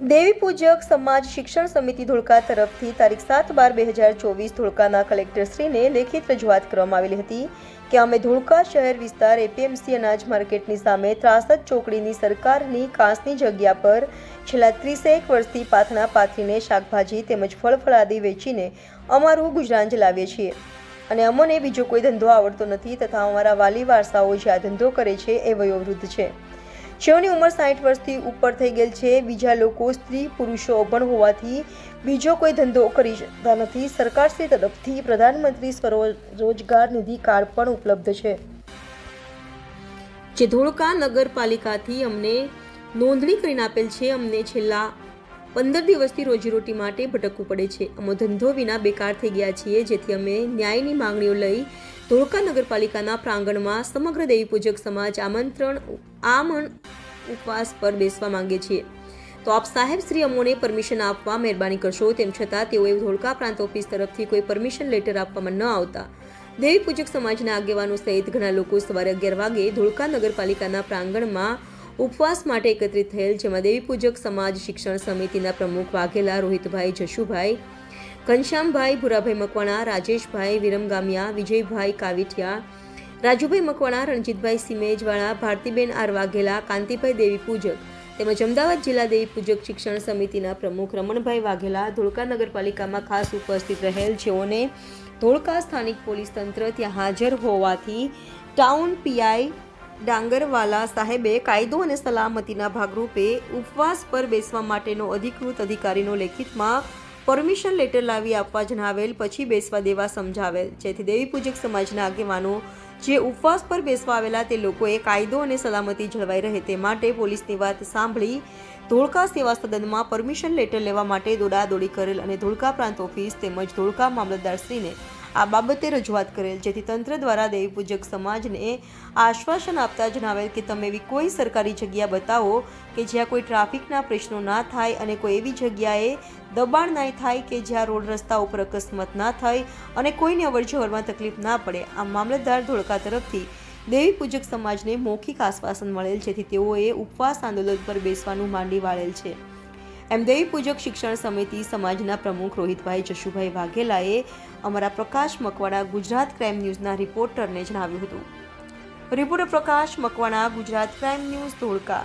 દેવી પૂજક સમાજ શિક્ષણ સમિતિ ધોળકા તરફથી તારીખ સાત બાર બે હજાર ચોવીસ ધોળકાના કલેક્ટરશ્રીને લેખિત રજૂઆત કરવામાં આવેલી હતી કે અમે ધોળકા શહેર વિસ્તાર એપીએમસી અનાજ માર્કેટની સામે ત્રાસદ ચોકડીની સરકારની કાંસની જગ્યા પર છેલ્લા ત્રીસેક વર્ષથી પાથના પાથરીને શાકભાજી તેમજ ફળ ફળાદી વેચીને અમારું ગુજરાન ચલાવીએ છીએ. અને અમને બીજો કોઈ ધંધો આવડતો નથી તથા અમારા વાલી વારસાઓ જે આ ધંધો કરે છે એ વયોવૃદ્ધ છે. જેઓની ઉંમર સાઠ વર્ષથી ઉપર થઈ ગયેલ છે. બીજા લોકો સ્ત્રી પુરુષો અભણ હોવાથી બીજો કોઈ ધંધો કરી શકતા નથી. સરકારશ્રી તરફથી પ્રધાનમંત્રી સ્વરોજગાર નિધિ કાર્ડ પણ ઉપલબ્ધ છે. જે ધોળકા નગરપાલિકાથી અમને નોંધણી કરીને આપેલ છે, અમને છેલ્લા પંદર દિવસથી રોજીરોટી માટે ભટકવું પડે છે. અમે ધંધો વિના બેકાર થઈ ગયા છીએ, જેથી અમે ન્યાયની માંગણીઓ લઈ ધોળકા નગરપાલિકાના પ્રાંગણમાં સમગ્ર દેવી પૂજક સમાજ આમંત્રણ આમણ ઉપવાસ પર બેસવા માંગે છે. તો આપ સાહેબ શ્રી અમોને પરમિશન આપવા મહેરબાની કરશો, તેમ છતાં તેઓએ ધોળકા પ્રાંત ઓફિસ તરફથી કોઈ પરમિશન લેટર આપવામાં ન આવતા. દેવી પૂજક સમાજના આગેવાનો સહિત ઘણા લોકો સવારે અગિયાર વાગે ધોળકા નગરપાલિકાના પ્રાંગણમાં ઉપવાસ માટે એકત્રિત થયેલ, જેમાં દેવી પૂજક સમાજ શિક્ષણ સમિતિના પ્રમુખ વાઘેલા, રોહિતભાઈ, જશુભાઈ ઘનશ્યામભાઈ, ભુરાભાઈ મકવાણા, રાજેશભાઈ વિરમગામિયા, વિજયભાઈ કાવીઠિયા, રાજુભાઈ મકવાણા, રણજીતભાઈ સિમેજવાળા, ભારતીબેન આર વાઘેલા, કાંતિભાઈ દેવી પૂજક તેમજ અમદાવાદ જિલ્લા દેવી પૂજક શિક્ષણ સમિતિના પ્રમુખ રમણભાઈ વાઘેલા ધોળકા નગરપાલિકામાં ખાસ ઉપસ્થિત રહેલ જેઓને ધોળકા સ્થાનિક પોલીસ તંત્ર ત્યાં હાજર હોવાથી ટાઉન પીઆઈ ડાંગરવાલા સાહેબે કાયદો અને સલામતીના ભાગરૂપે ઉપવાસ પર બેસવા માટેનો અધિકૃત અધિકારીનો લેખિતમાં પરમિશન લેટર લાવી આપવા જણાવેલ, પછી બેસવા દેવા સમજાવેલ. જેથી દેવી પૂજક સમાજના આગેવાનો જે ઉપવાસ પર બેસવા આવેલા તે લોકોએ કાયદો અને સલામતી જળવાઈ રહે તે માટે પોલીસની વાત સાંભળી ધોળકા સેવા સદનમાં પરમિશન લેટર લેવા માટે દોડાદોડી કરેલ અને ધોળકા પ્રાંત ઓફિસ તેમજ ધોળકા મામલતદારશ્રીને આ બાબતે રજૂઆત કરેલ, જેથી તંત્ર દ્વારા દેવીપૂજક સમાજને આશ્વાસન આપતા જણાવેલ કે તમે એવી કોઈ સરકારી જગ્યા બતાવો કે જ્યાં કોઈ ટ્રાફિકના પ્રશ્નો ના થાય અને કોઈ એવી જગ્યાએ દબાણ નહીં થાય કે જ્યાં રોડ રસ્તા ઉપર અકસ્માત ના થાય અને કોઈને અવરજવરમાં તકલીફ ના પડે. આ મામલતદાર ધોળકા તરફથી દેવી પૂજક સમાજને મૌખિક આશ્વાસન મળેલ, જેથી તેઓએ ઉપવાસ આંદોલન પર બેસવાનું માંડી વાળેલ છે. એમ દેવી પૂજક શિક્ષણ સમિતિ સમાજના પ્રમુખ રોહિતભાઈ જશુભાઈ વાઘેલાએ અમારા પ્રકાશ મકવાણા ગુજરાત ક્રાઇમ ન્યૂઝના રિપોર્ટરને જણાવ્યું હતું. Reporter Prakash Makwana, Gujarat crime news Dholka.